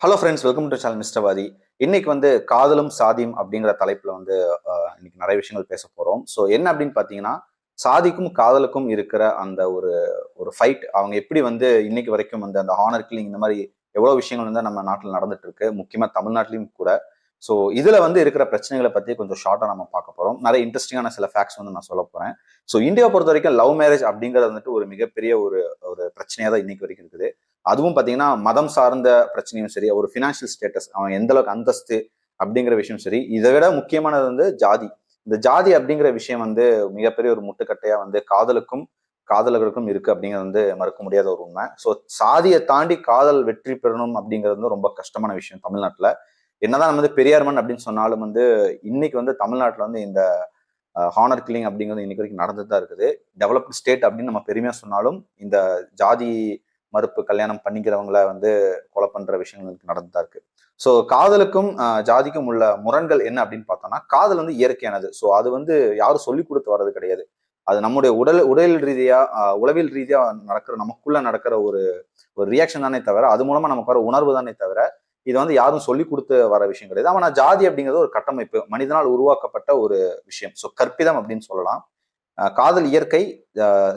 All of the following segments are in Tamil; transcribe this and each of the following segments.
Hello friends welcome to channel மிஸ்டவாதி இன்னைக்கு வந்து காதலும் சாதியும் அப்படிங்கிற தலைப்பில் வந்து இன்னைக்கு நிறைய விஷயங்கள் பேச போகிறோம் ஸோ என்ன அப்படின்னு பார்த்தீங்கன்னா சாதிக்கும் காதலுக்கும் இருக்கிற அந்த ஒரு ஒரு ஃபைட் அவங்க எப்படி வந்து இன்னைக்கு வரைக்கும் வந்து அந்த ஹானர் கில்லிங் இந்த மாதிரி எவ்வளோ விஷயங்கள் வந்து நம்ம நாட்டில் நடந்துட்டு இருக்கு முக்கியமாக தமிழ்நாட்டிலையும் கூட. ஸோ இதில் வந்து இருக்கிற பிரச்சனைகளை பற்றி கொஞ்சம் ஷார்ட்டாக நம்ம பார்க்க போகிறோம் நிறைய இன்ட்ரெஸ்டிங்கான சில ஃபேக்ட்ஸ் வந்து நான் சொல்ல போகிறேன் ஸோ இந்தியாவை பொறுத்த வரைக்கும் லவ் மேரேஜ் அப்படிங்கிறது வந்துட்டு ஒரு மிகப்பெரிய ஒரு ஒரு பிரச்சனையாக தான் இன்னைக்கு வரைக்கும் இருக்குது. அதுவும் பார்த்தீங்கன்னா மதம் சார்ந்த பிரச்சனையும் சரி ஒரு ஃபினான்ஷியல் ஸ்டேட்டஸ் அவன் எந்த அளவுக்கு அந்தஸ்து அப்படிங்கிற விஷயம் சரி இதை விட முக்கியமானது வந்து ஜாதி. இந்த ஜாதி அப்படிங்கிற விஷயம் வந்து மிகப்பெரிய ஒரு முட்டுக்கட்டையா வந்து காதலுக்கும் காதலர்களுக்கும் இருக்கு அப்படிங்கிறது வந்து மறுக்க முடியாத ஒரு உண்மை. ஸோ சாதியை தாண்டி காதல் வெற்றி பெறணும் அப்படிங்கிறது வந்து ரொம்ப கஷ்டமான விஷயம் தமிழ்நாட்டில். என்னதான் நம்ம வந்து பெரியார்மன் அப்படின்னு சொன்னாலும் வந்து இன்னைக்கு வந்து தமிழ்நாட்டில் வந்து இந்த ஹானர் கில்லிங் அப்படிங்கிறது இன்னைக்கு வரைக்கும் நடந்துட்டு தான் இருக்குது. டெவலப்டு ஸ்டேட் அப்படின்னு நம்ம பெருமையாக சொன்னாலும் இந்த ஜாதி மறுப்பு கல்யாணம் பண்ணிக்கிறவங்கள வந்து கொலை பண்ற விஷயங்கள் நடந்துதான் இருக்கு. ஸோ காதலுக்கும் ஜாதிக்கும் உள்ள முரண்கள் என்ன அப்படின்னு பார்த்தோம்னா காதல் வந்து இயற்கையானது. ஸோ அது வந்து யாரும் சொல்லி கொடுத்து வர்றது கிடையாது. அது நம்முடைய உடல் உடல் ரீதியா உளவில் உளவியல் ரீதியா நடக்கிற நமக்குள்ள நடக்கிற ஒரு ஒரு ரியாக்ஷன் தானே தவிர அது மூலமா நமக்கு வர உணர்வு தானே தவிர இது வந்து யாரும் சொல்லி கொடுத்து வர விஷயம் கிடையாது. ஆனால் ஜாதி அப்படிங்கிறது ஒரு கட்டமைப்பு. மனிதனால் உருவாக்கப்பட்ட ஒரு விஷயம். ஸோ கற்பிதம் அப்படின்னு சொல்லலாம். காதல் இயற்கை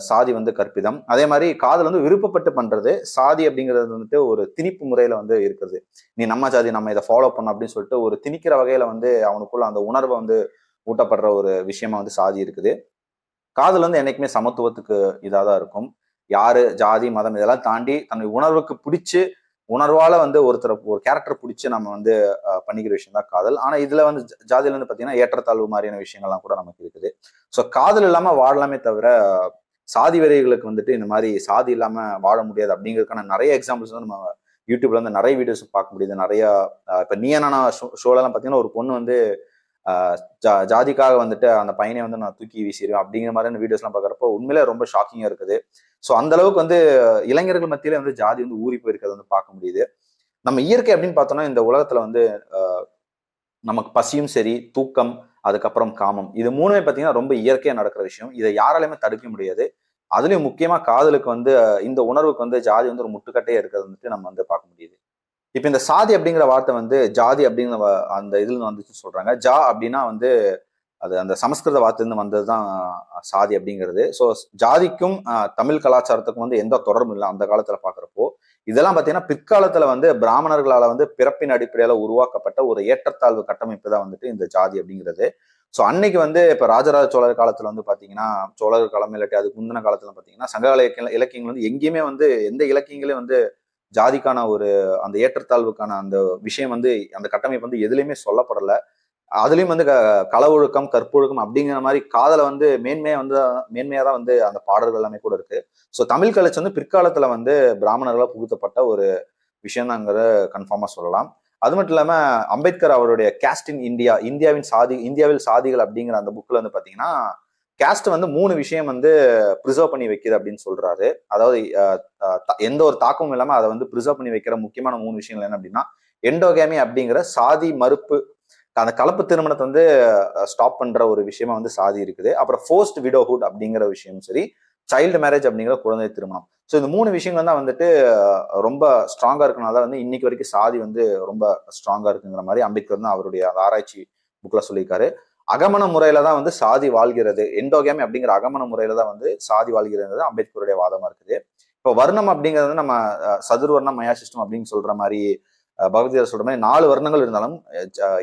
சாதி வந்து கற்பிதம். அதே மாதிரி காதல் வந்து விருப்பப்பட்டு பண்றது சாதி அப்படிங்கிறது வந்துட்டு ஒரு திணிப்பு முறையில வந்து இருக்குது. நீ நம்ம ஜாதி நம்ம இதை ஃபாலோ பண்ண அப்படின்னு சொல்லிட்டு ஒரு திணிக்கிற வகையில வந்து அவனுக்குள்ள அந்த உணர்வை வந்து ஊட்டப்படுற ஒரு விஷயமா வந்து சாதி இருக்குது. காதல் வந்து என்னைக்குமே சமத்துவத்துக்கு இதாக தான் இருக்கும். யாரு ஜாதி மதம் இதெல்லாம் தாண்டி தன்னுடைய உணர்வுக்கு பிடிச்சு உணர்வால வந்து ஒருத்தரை ஒரு கேரக்டர் பிடிச்சி நம்ம வந்து பண்ணிக்கிற விஷயம் தான் காதல். ஆனா இதுல வந்து ஜாதியிலேருந்து ஜாதியில வந்து பாத்தீங்கன்னா ஏற்றத்தாழ்வு மாதிரியான விஷயங்கள்லாம் கூட நமக்கு இருக்குது. ஸோ காதல் இல்லாம வாழலாமே தவிர சாதி வரைகளுக்கு வந்துட்டு இந்த மாதிரி சாதி இல்லாம வாழ முடியாது அப்படிங்கிறதுக்கான நிறைய எக்ஸாம்பிள்ஸ் வந்து நம்ம யூடியூப்ல வந்து நிறைய வீடியோஸ் பார்க்க முடியுது. நிறைய இப்போ நீ என்ன ஷோலெல்லாம் பார்த்தீங்கன்னா ஒரு பொண்ணு வந்து ஜா- ஜாதிக்காக வந்துட்டு அந்த பையனை வந்து நான் தூக்கி வீசிடுவேன் அப்படிங்கிற மாதிரியான வீடியோஸ்லாம் பார்க்குறப்போ உண்மையிலே ரொம்ப ஷாக்கிங்காக இருக்குது. ஸோ அந்த அளவுக்கு வந்து இளைஞர்கள் மத்தியில வந்து ஜாதி வந்து ஊறி போயிருக்கிறத வந்து பார்க்க முடியுது. நம்ம இயற்கை அப்படின்னு பார்த்தோம்னா இந்த உலகத்துல வந்து நமக்கு பசியும் சரி தூக்கம் அதுக்கப்புறம் காமம். இது மூணுமே பார்த்தீங்கன்னா ரொம்ப இயற்கையாக நடக்கிற விஷயம். இதை யாராலையுமே தடுக்க முடியாது. அதுலயும் முக்கியமா காதலுக்கு வந்து இந்த உணர்வுக்கு வந்து ஜாதி வந்து ஒரு முட்டுக்கட்டையே இருக்கிறது வந்துட்டு நம்ம வந்து பார்க்க முடியுது. இப்போ இந்த சாதி அப்படிங்கிற வார்த்தை வந்து ஜாதி அப்படிங்கிற வ- அந்த இதுல வந்துச்சு சொல்றாங்க. ஜா அப்படின்னா வந்து அது அந்த சமஸ்கிருத வார்த்தையிலிருந்து வந்தது தான் சாதி அப்படிங்கிறது. ஸோ ஜாதிக்கும் தமிழ் கலாச்சாரத்துக்கும் வந்து எந்த தொடர்பும் இல்லை அந்த காலத்துல பாக்குறப்போ. இதெல்லாம் பார்த்தீங்கன்னா பிற்காலத்துல வந்து பிராமணர்களால வந்து பிறப்பின் அடிப்படையில உருவாக்கப்பட்ட ஒரு ஏற்றத்தாழ்வு கட்டமைப்பு தான் வந்துட்டு இந்த ஜாதி அப்படிங்கிறது. ஸோ அன்னைக்கு வந்து இப்போ ராஜராஜ சோழர் காலத்துல வந்து பாத்தீங்கன்னா சோழர் காலம் இல்லாட்டி அதுக்கு முந்தின காலத்துல பாத்தீங்கன்னா சங்க இலக்கிய இலக்கியங்கள் வந்து எங்கேயுமே வந்து எந்த இலக்கியங்களையும் வந்து ஜாதிக்கான ஒரு அந்த ஏற்றத்தாழ்வுக்கான அந்த விஷயம் வந்து அந்த கட்டமைப்பு வந்து எதுலையுமே சொல்லப்படலை. அதுலேயும் வந்து க- கள ஒழுக்கம் கற்பொழுக்கம் அப்படிங்கிற மாதிரி காதலை வந்து மேன்மையாக வந்து மேன்மையாக தான் வந்து அந்த பாடல்கள் எல்லாமே கூட இருக்கு. ஸோ தமிழ் கலைச்சு வந்து பிற்காலத்தில் வந்து பிராமணர்களால் புகுத்தப்பட்ட ஒரு விஷயம் கன்ஃபார்மாக சொல்லலாம். அது மட்டும் இல்லாமல் அம்பேத்கர் அவருடைய கேஸ்ட் இன் இந்தியா இந்தியாவின் சாதி இந்தியாவில் சாதிகள் அப்படிங்கிற அந்த புக்கில் வந்து பார்த்தீங்கன்னா கேஸ்ட் வந்து மூணு விஷயம் வந்து ப்ரிசர்வ் பண்ணி வைக்குது அப்படின்னு சொல்றாரு. அதாவது எந்த ஒரு தாக்கமும் இல்லாம அதை வந்து ப்ரிசர்வ் பண்ணி வைக்கிற முக்கியமான மூணு விஷயங்கள் என்ன அப்படின்னா எண்டோகேமி அப்படிங்கிற சாதி மறுப்பு அந்த கலப்பு திருமணத்தை வந்து ஸ்டாப் பண்ற ஒரு விஷயமா வந்து சாதி இருக்குது. அப்புறம் ஃபோர்ஸ்ட் விடோஹுட் அப்படிங்கிற விஷயம் சரி சைல்டு மேரேஜ் அப்படிங்கிற குழந்தை திருமணம். ஸோ இந்த மூணு விஷயங்கள் தான் வந்துட்டு ரொம்ப ஸ்ட்ராங்கா இருக்கனால தான் வந்து இன்னைக்கு வரைக்கும் சாதி வந்து ரொம்ப ஸ்ட்ராங்கா இருக்குங்கிற மாதிரி அம்பேத்கர் தான் அவருடைய அந்த ஆராய்ச்சி புக்ல சொல்லியிருக்காரு. அகமண முறையில தான் வந்து சாதி வாழ்கிறது. எண்டோகேமி அப்படிங்கிற அகமண முறையில தான் வந்து சாதி வாழ்கிறது அம்பேத்கருடைய வாதமா இருக்குது. இப்போ வர்ணம் அப்படிங்கிறது வந்து நம்ம சதுர்வர்ணம் மயா சிஸ்டம் அப்படின்னு சொல்ற மாதிரி பகவதியார் சொல்ற மாதிரி நாலு வர்ணங்கள் இருந்தாலும்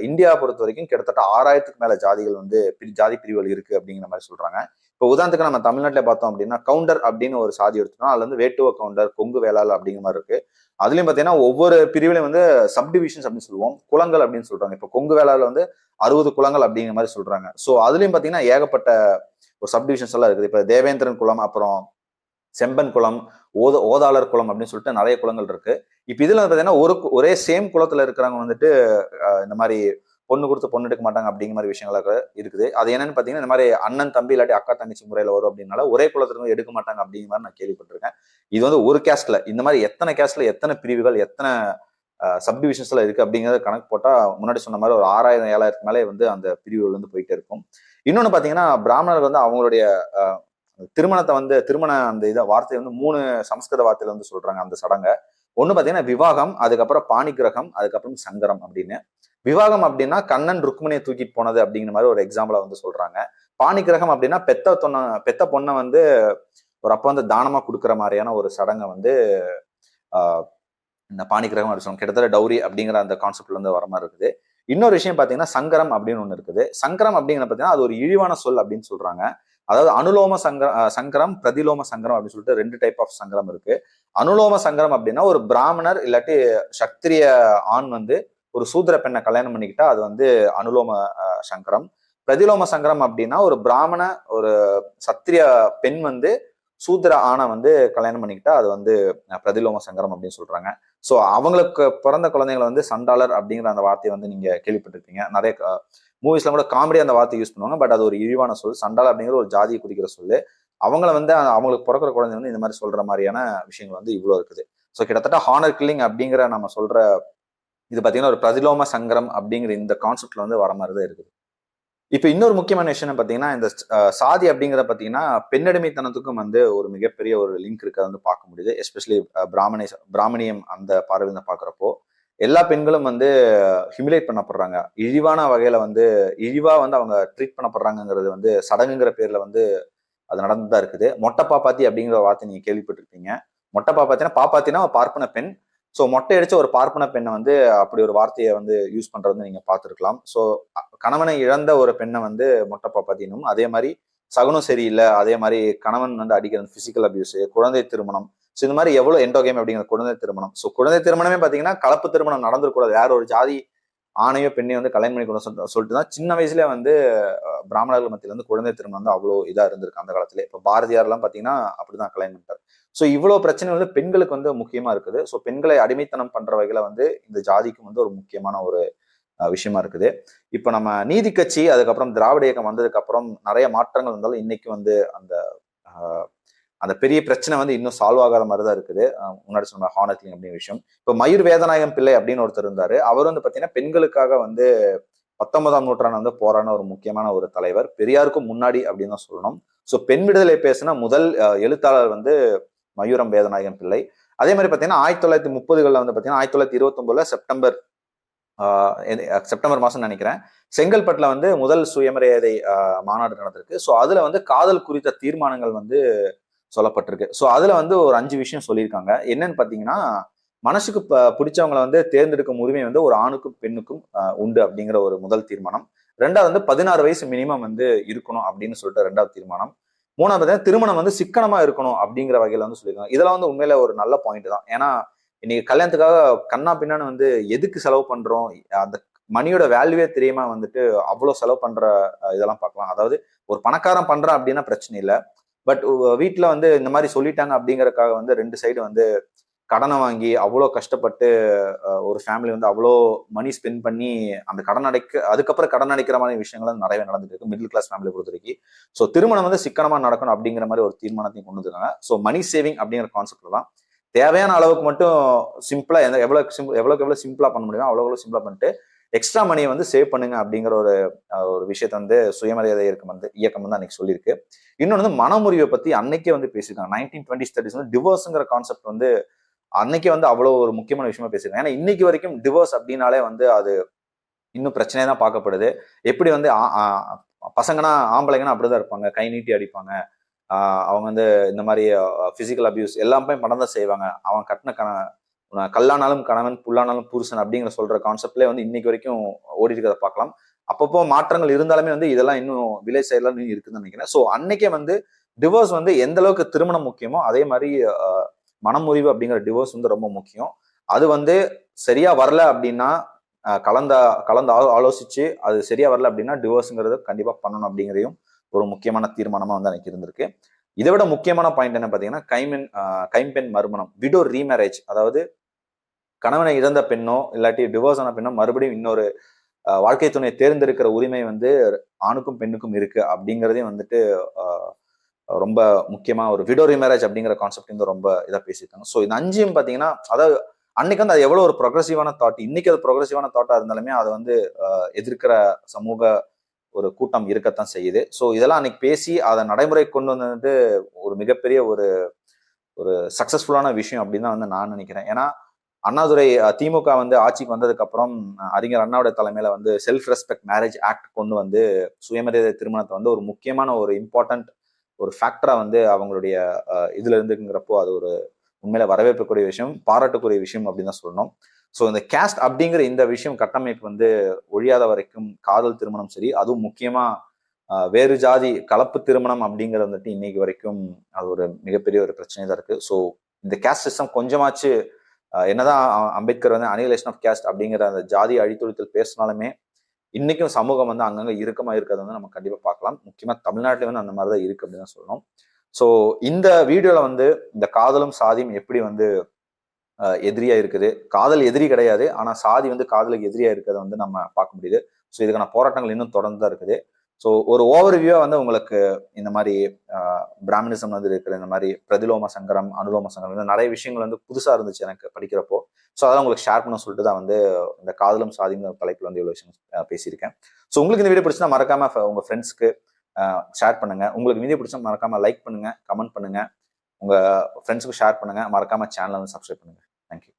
இந்தியா பொறுத்த வரைக்கும் கிட்டத்தட்ட ஆறாயிரத்துக்கு மேல ஜாதிகள் வந்து பிரி- ஜாதி பிரிவுகள் இருக்கு அப்படிங்கிற மாதிரி சொல்றாங்க. இப்போ உதாரணத்துக்கு நம்ம தமிழ்நாட்டில் பார்த்தோம் அப்படின்னா கவுண்டர் அப்படின்னு ஒரு சாதி எடுத்தோம்னா அதுல வந்து வேட்டுவ கவுண்டர் கொங்கு வேளாள் அப்படிங்கிற மாதிரி இருக்கு. அதுலயும் பார்த்தீங்கன்னா ஒவ்வொரு பிரிவுலையும் வந்து சப்டிவிஷன்ஸ் அப்படின்னு சொல்லுவோம். குளங்கள் அப்படின்னு சொல்றாங்க. இப்போ கொங்கு வேளாளர் வந்து அறுபது குளங்கள் அப்படிங்கிற மாதிரி சொல்றாங்க. ஸோ அதுலயும் பார்த்தீங்கன்னா ஏகப்பட்ட ஒரு சப்டிவிஷன்ஸ் எல்லாம் இருக்குது. இப்போ தேவேந்திரன் குளம் அப்புறம் செம்பன் குளம் ஓத ஓதாளர் குளம் அப்படின்னு சொல்லிட்டு நிறைய குளங்கள் இருக்கு. இப்போ இதுல பார்த்தீங்கன்னா ஒரு கு- ஒரே சேம் குளத்துல இருக்கிறவங்க வந்துட்டு இந்த மாதிரி பொண்ணு கொடுத்து பொண்ணு எடுக்க மாட்டாங்க அப்படிங்கிற மாதிரி விஷயங்களாக இருக்குது. அது என்னன்னு பார்த்தீங்கன்னா இந்த மாதிரி அண்ணன் தம்பி இல்லாட்டி அக்கா தங்கச்சி முறையில் வரும் அப்படின்னால ஒரே குலத்திலிருந்து எடுக்க மாட்டாங்க அப்படிங்கிற மாதிரி நான் கேள்விப்பட்டிருக்கேன். இது வந்து ஒரு கேஸ்ட்ல இந்த மாதிரி எத்தனை கேஸ்ட்ல எத்தனை பிரிவுகள் எத்தனை சப்டிவிஷன்ஸ்ல இருக்கு அப்படிங்கிறத கணக்கு போட்டால் முன்னாடி சொன்ன மாதிரி ஒரு ஆறாயிரம் ஏழாயிரத்துக்கு மேலே வந்து அந்த பிரிவுகள் வந்து போயிட்டே இருக்கும். இன்னொன்னு பாத்தீங்கன்னா பிராமணர்கள் வந்து அவங்களுடைய திருமணத்தை வந்து திருமண அந்த இதை வார்த்தையை வந்து மூணு சமஸ்கிருத வார்த்தையில வந்து சொல்றாங்க அந்த சடங்கை. ஒன்று பாத்தீங்கன்னா விவாகம் அதுக்கப்புறம் பாணிகிரகம் அதுக்கப்புறம் சங்கரம் அப்படின்னு. விவாகம் அப்படின்னா கண்ணன் ருக்மணியை தூக்கிட்டு போனது அப்படிங்கிற மாதிரி ஒரு எக்ஸாம்பிளா வந்து சொல்றாங்க. பாணிகிரகம் அப்படின்னா பெத்த தொன்ன பெத்த பொண்ணை வந்து ஒரு அப்பா வந்து தானமா கொடுக்குற மாதிரியான ஒரு சடங்கை வந்து இந்த பாணிகிரகம் அப்படி சொல்லுவாங்க. கிட்டத்தட்ட டௌரி அப்படிங்கிற அந்த கான்செப்ட்ல இருந்து வர மாதிரி இருக்குது. இன்னொரு விஷயம் பாத்தீங்கன்னா சங்கரம் அப்படின்னு ஒன்று இருக்குது. சங்கரம் அப்படிங்கிற பார்த்தீங்கன்னா அது ஒரு இழிவான சொல் அப்படின்னு சொல்றாங்க. அதாவது அனுலோம சங்கர சங்கரம் பிரதிலோம சங்கரம் அப்படின்னு சொல்லிட்டு ரெண்டு டைப் ஆஃப் சங்கரம் இருக்கு. அனுலோம சங்கரம் அப்படின்னா ஒரு பிராமணர் இல்லாட்டி சத்திரிய ஆண் வந்து ஒரு சூத்திர பெண்ணை கல்யாணம் பண்ணிக்கிட்டா அது வந்து அனுலோம சங்கரம். பிரதிலோம சங்கரம் அப்படின்னா ஒரு பிராமண ஒரு சத்திரிய பெண் வந்து சூத்திர ஆணை வந்து கல்யாணம் பண்ணிக்கிட்டா அது வந்து பிரதிலோம சங்கரம் அப்படின்னு சொல்றாங்க. ஸோ அவங்களுக்கு பிறந்த குழந்தைங்களை வந்து சண்டாளர் அப்படிங்கிற அந்த வார்த்தையை வந்து நீங்க கேள்விப்பட்டிருப்பீங்க. நிறைய மூவிஸ்ல கூட காமெடி அந்த வார்த்தை யூஸ் பண்ணுவாங்க. பட் அது ஒரு இழிவான சொல். சண்டாளர் அப்படிங்கிற ஒரு ஜாதியை குறிக்கிற சொல்லு அவங்கள வந்து அவங்களுக்கு பிறக்கிற குழந்தை வந்து இந்த மாதிரி சொல்ற மாதிரியான விஷயங்கள் வந்து இவ்வளோ இருக்குது. ஸோ கிட்டத்தட்ட ஹானர் கில்லிங் அப்படிங்கிற நம்ம சொல்ற இது பார்த்தீங்கன்னா ஒரு பிரதிலோம சங்கரம் அப்படிங்கிற இந்த கான்செப்ட்ல வந்து வர மாதிரி தான் இருக்குது. இப்போ இன்னொரு முக்கியமான விஷயம் பார்த்தீங்கன்னா இந்த சாதி அப்படிங்கிறத பார்த்தீங்கன்னா பெண்ணடிமைத்தனத்துக்கும் வந்து ஒரு மிகப்பெரிய ஒரு லிங்க் இருக்கிறத வந்து பார்க்க முடியுது. எஸ்பெஷலி பிராமணி பிராமணியம் அந்த பார்வையில் பார்க்குறப்போ எல்லா பெண்களும் வந்து ஹியூமிலேட் பண்ணப்படுறாங்க. இழிவான வகையில் வந்து இழிவாக வந்து அவங்க ட்ரீட் பண்ணப்படுறாங்கங்கிறது வந்து சடங்குங்கிற பேரில் வந்து அது நடந்து தான் இருக்குது. மொட்டை பாப்பாத்தி அப்படிங்கிற வார்த்தை நீங்கள் கேள்விப்பட்டிருப்பீங்க. மொட்டை பாப்பாத்தினா பாப்பாத்தினா பார்ப்பன பெண் ஸோ மொட்டை அடிச்ச ஒரு பார்ப்பன பெண்ணை வந்து அப்படி ஒரு வார்த்தையை வந்து யூஸ் பண்றது வந்து நீங்க பார்த்துருக்கலாம். ஸோ கணவனை இழந்த ஒரு பெண்ணை வந்து மொட்டை பாப்பாத்தினும் அதே மாதிரி சகுனம் சரியில்லை. அதே மாதிரி கணவன் வந்து அடிக்கிற பிசிக்கல் அபியூஸ் குழந்தை திருமணம். ஸோ இந்த மாதிரி எவ்வளோ எண்டோ கேம் அப்படிங்கிற குழந்தை திருமணம். ஸோ குழந்தை திருமணமே பார்த்தீங்கன்னா கலப்பு திருமணம் நடந்துருக்கூடாது வேற ஒரு ஜாதி ஆணையோ பெண்ணையோ வந்து கல்யாணம் பண்ணி கொண்டு சொல்லிட்டு தான் சின்ன வயசுல வந்து பிராமணர்கள் மத்தியில வந்து குழந்தை திருமணம் வந்து அவ்வளோ இதா இருந்திருக்கு அந்த காலத்துல. இப்போ பாரதியார்லாம் பார்த்தீங்கன்னா அப்படிதான் கல்யாணம் பண்ணிட்டார். ஸோ இவ்வளோ பிரச்சனை வந்து பெண்களுக்கு வந்து முக்கியமா இருக்குது. ஸோ பெண்களை அடிமைத்தனம் பண்ற வகையில வந்து இந்த ஜாதிக்கும் வந்து ஒரு முக்கியமான ஒரு விஷயமா இருக்குது. இப்போ நம்ம நீதி கட்சி அதுக்கப்புறம் திராவிட இயக்கம் வந்ததுக்கு அப்புறம் நிறைய மாற்றங்கள் வந்தாலும் இன்னைக்கு வந்து அந்த அந்த பெரிய பிரச்சனை வந்து இன்னும் சால்வ் ஆகாத மாதிரி தான் இருக்குது முன்னாடி சொன்ன ஹானத்லிங் அப்படின்னு விஷயம். இப்போ மயூர் வேதநாயகம் பிள்ளை அப்படின்னு ஒருத்தர் இருந்தாரு. அவர் வந்து பார்த்தீங்கன்னா பெண்களுக்காக வந்து பத்தொன்பதாம் நூற்றாண்டு வந்து போராடின ஒரு முக்கியமான ஒரு தலைவர். பெரியாருக்கும் முன்னாடி அப்படின்னு தான் சொல்லணும். ஸோ பெண் விடுதலை பேசின முதல் எழுத்தாளர் வந்து மயூரம் வேதநாயகம் பிள்ளை. அதே மாதிரி பார்த்தீங்கன்னா ஆயிரத்தி தொள்ளாயிரத்தி முப்பதுகளில் வந்து பார்த்தீங்கன்னா ஆயிரத்தி தொள்ளாயிரத்தி இருபத்தொன்பதுல செப்டம்பர் செப்டம்பர் மாதம் நினைக்கிறேன். செங்கல்பட்டில் வந்து முதல் சுயமரியாதை மாநாடு நடந்திருக்கு. ஸோ அதில் வந்து காதல் குறித்த தீர்மானங்கள் வந்து சொல்லப்பட்டிருக்கு. ஸோ அதுல வந்து ஒரு அஞ்சு விஷயம் சொல்லியிருக்காங்க. என்னன்னு பார்த்தீங்கன்னா மனசுக்கு பிடிச்சவங்களை வந்து தேர்ந்தெடுக்கும் உரிமை வந்து ஒரு ஆணுக்கும் பெண்ணுக்கும் உண்டு அப்படிங்கிற ஒரு முதல் தீர்மானம். ரெண்டாவது வந்து பதினாறு வயசு மினிமம் வந்து இருக்கணும் அப்படின்னு சொல்லிட்டு ரெண்டாவது தீர்மானம். மூணாவது பார்த்தீங்கன்னா திருமணம் வந்து சிக்கனமா இருக்கணும் அப்படிங்கிற வகையில் வந்து சொல்லியிருக்காங்க. இதெல்லாம் வந்து உண்மையில ஒரு நல்ல பாயிண்ட் தான். ஏன்னா இன்னைக்கு கல்யாணத்துக்காக கண்ணா பின்னான்னு வந்து எதுக்கு செலவு பண்றோம்? அந்த மணியோட வேல்யூவே தெரியாம வந்துட்டு அவ்வளோ செலவு பண்ற இதெல்லாம் பார்க்கலாம். அதாவது ஒரு பணக்காரன் பண்றான் அப்படின்னா பிரச்சனை இல்லை. பட் வீட்டில் வந்து இந்த மாதிரி சொல்லிட்டாங்க அப்படிங்கறதுக்காக வந்து ரெண்டு சைடு வந்து கடனை வாங்கி அவ்வளோ கஷ்டப்பட்டு ஒரு ஃபேமிலி வந்து அவ்வளோ மணி ஸ்பெண்ட் பண்ணி அந்த கடன் அடைக்க அதுக்கப்புறம் கடன் அடைக்கிற மாதிரி விஷயங்கள்லாம் வந்து நடந்துட்டு இருக்கு மிடில் கிளாஸ் ஃபேமிலி பொறுத்த வரைக்கும். ஸோ திருமணம் வந்து சிக்கனமாக நடக்கணும் அப்படிங்கிற மாதிரி ஒரு தீர்மானத்தையும் கொண்டு வந்துருக்காங்க. ஸோ மணி சேவிங் அப்படிங்கிற கான்செப்ட்ல தான் தேவையான அளவுக்கு மட்டும் சிம்பிளா எந்த எவ்வளவு சிம்பிள் எவ்வளோக்கு எவ்வளோ சிம்பிளா பண்ண முடியுமோ அவ்வளோ எவ்வளோ சிம்பிளா பண்ணிட்டு எக்ஸ்ட்ரா மணியை வந்து சேவ் பண்ணுங்க அப்படிங்கிற ஒரு ஒரு விஷயத்த வந்து சுயமரியாதை இயக்கம் வந்து இயக்கம் வந்து அன்னைக்கு சொல்லியிருக்கு. இன்னொன்று வந்து மனமுறிவை பத்தி அன்னைக்கே வந்து பேசியிருக்காங்க. நைன்டீன் டுவெண்ட்டி ஸ்டடிஸ் வந்து டிவோர்ஸுங்கிற கான்செப்ட் வந்து அன்னைக்கே வந்து அவ்வளோ ஒரு முக்கியமான விஷயமா பேசியிருக்காங்க. ஏன்னா இன்னைக்கு வரைக்கும் டிவோர்ஸ் அப்படின்னாலே வந்து அது இன்னும் பிரச்சனையாக தான் பார்க்கப்படுது. எப்படி வந்து பசங்கன்னா ஆம்பளைங்கன்னா அப்படிதான் இருப்பாங்க. கை நீட்டி அடிப்பாங்க. அவங்க வந்து இந்த மாதிரி பிசிக்கல் அபியூஸ் எல்லாமே படம் தான் செய்வாங்க. அவன் கட்டின கண கல்லானாலும் கணவன் புல்லானாலும் புருஷன் அப்படிங்கிற சொல்ற கான்செப்ட்லேயே வந்து இன்னைக்கு வரைக்கும் ஓடி இருக்கிறத பார்க்கலாம். அப்பப்போ மாற்றங்கள் இருந்தாலுமே வந்து இதெல்லாம் இன்னும் விலை சைட்ல இன்னும் இருக்குதுன்னு நினைக்கிறேன். ஸோ அன்னைக்கே வந்து டிவோர்ஸ் வந்து எந்த அளவுக்கு திருமணம் முக்கியமோ அதே மாதிரி ஆஹ் மனமுறிவு அப்படிங்கிற டிவோர்ஸ் வந்து ரொம்ப முக்கியம். அது வந்து சரியா வரல அப்படின்னா கலந்த கலந்து ஆலோ- ஆலோசிச்சு அது சரியா வரல அப்படின்னா டிவோர்ஸுங்கிறது கண்டிப்பா பண்ணணும் அப்படிங்கிறதையும் ஒரு முக்கியமான தீர்மானமா வந்து எனக்கு இருந்திருக்கு. இதை விட முக்கியமான பாயிண்ட் என்ன பார்த்தீங்கன்னா கைமென் கைம்பெண் மறுமணம் விடோ ரீமேரேஜ் அதாவது கணவனை இழந்த பெண்ணோ இல்லாட்டி டிவோர்ஸ் ஆன பெண்ணோ மறுபடியும் இன்னொரு வாழ்க்கை துணையை தேர்ந்தெடுக்கிற உரிமை வந்து ஆணுக்கும் பெண்ணுக்கும் இருக்கு அப்படிங்கிறதையும் வந்துட்டு ரொம்ப முக்கியமாக ஒரு விடோ ரீமேரேஜ் அப்படிங்கிற கான்செப்ட் வந்து ரொம்ப இதாக பேசியிருக்காங்க. ஸோ இந்த அஞ்சையும் பார்த்தீங்கன்னா அதாவது அன்னைக்கு வந்து அது எவ்வளோ ஒரு ப்ரொக்ரஸிவான தாட் இன்னைக்கு அது ப்ரொக்ரஸிவான தாட்டாக இருந்தாலுமே அதை வந்து எதிர்க்கிற சமூக ஒரு கூட்டம் இருக்கத்தான் செய்யுது. ஸோ இதெல்லாம் அன்னைக்கு பேசி அதை நடைமுறை கொண்டு வந்தது ஒரு மிகப்பெரிய ஒரு ஒரு சக்சஸ்ஃபுல்லான விஷயம் அப்படின்னு தான் வந்து நான் நினைக்கிறேன். ஏன்னா அண்ணாதுரை திமுக வந்து ஆட்சிக்கு வந்ததுக்கு அப்புறம் அறிஞர் அண்ணாவுடைய தலைமையில வந்து செல்ஃப் ரெஸ்பெக்ட் மேரேஜ் ஆக்ட் கொண்டு வந்து சுயமரியாதை திருமணத்தை வந்து ஒரு முக்கியமான ஒரு இம்பார்ட்டன்ட் ஒரு ஃபேக்டரா வந்து அவங்களுடைய இதுல இருந்துங்கிறப்போ அது ஒரு உண்மையில வரவேற்கக்கூடிய விஷயம் பாராட்டக்கூடிய விஷயம் அப்படின்னு தான் சொல்லணும். ஸோ இந்த கேஸ்ட் அப்படிங்கிற இந்த விஷயம் கட்டமைப்பு வந்து ஒழியாத வரைக்கும் காதல் திருமணம் சரி அதுவும் முக்கியமா வேறு ஜாதி கலப்பு திருமணம் அப்படிங்கிறது வந்துட்டு இன்னைக்கு வரைக்கும் அது ஒரு மிகப்பெரிய ஒரு பிரச்சனை தான் இருக்கு. ஸோ இந்த கேஸ்ட் சிஸ்டம் கொஞ்சமாச்சு என்னதான் அம்பேத்கர் வந்து அனிலேஷன் ஆஃப் கேஸ்ட் அப்படிங்கிற அந்த ஜாதி அழித்தொழித்தல் பேசினாலுமே இன்னைக்கும் சமூகம் வந்து அங்கங்க இறுக்கமா இருக்கிறத வந்து நம்ம கண்டிப்பா பார்க்கலாம். முக்கியமா தமிழ்நாட்டில வந்து அந்த மாதிரி தான் இருக்கு அப்படின்னு தான் சொல்லணும். ஸோ இந்த வீடியோவில் வந்து இந்த காதலும் சாதியும் எப்படி வந்து எதிரியாக எதிரியா இருக்குது? காதல் எதிரி கிடையாது. ஆனால் சாதி வந்து காதலுக்கு எதிரியா இருக்கிறத வந்து நம்ம பார்க்க முடியுது. ஸோ இதுக்கான போராட்டங்கள் இன்னும் தொடர்ந்து தான் இருக்குது. ஸோ ஒரு ஓவர் வியூவாக வந்து உங்களுக்கு இந்த மாதிரி பிராமணிசம் வந்து இருக்கிற இந்த மாதிரி பிரதிலோம சங்கரம் அனுலோம சங்கரம் இந்த நிறைய விஷயங்கள் வந்து புதுசாக இருந்துச்சு எனக்கு படிக்கிறப்போ. ஸோ அதெல்லாம் உங்களுக்கு ஷேர் பண்ண சொல்லிட்டு தான் வந்து இந்த காதலும் சாதிங்கிற தலைப்பில் வந்து இவ்வளோ விஷயம் பேசியிருக்கேன். ஸோ உங்களுக்கு இந்த வீடியோ பிடிச்சினா மறக்காம உங்கள் ஃப்ரெண்ட்ஸ்க்கு ஷேர் பண்ணுங்க. உங்களுக்கு வீடியோ பிடிச்சா மறக்காம லைக் பண்ணுங்க கமெண்ட் பண்ணுங்க. உங்க ஃப்ரெண்ட்ஸுக்கு ஷேர் பண்ணுங்க. மறக்காம சேனலை வந்து சப்ஸ்கிரைப் பண்ணுங்க. தேங்க்யூ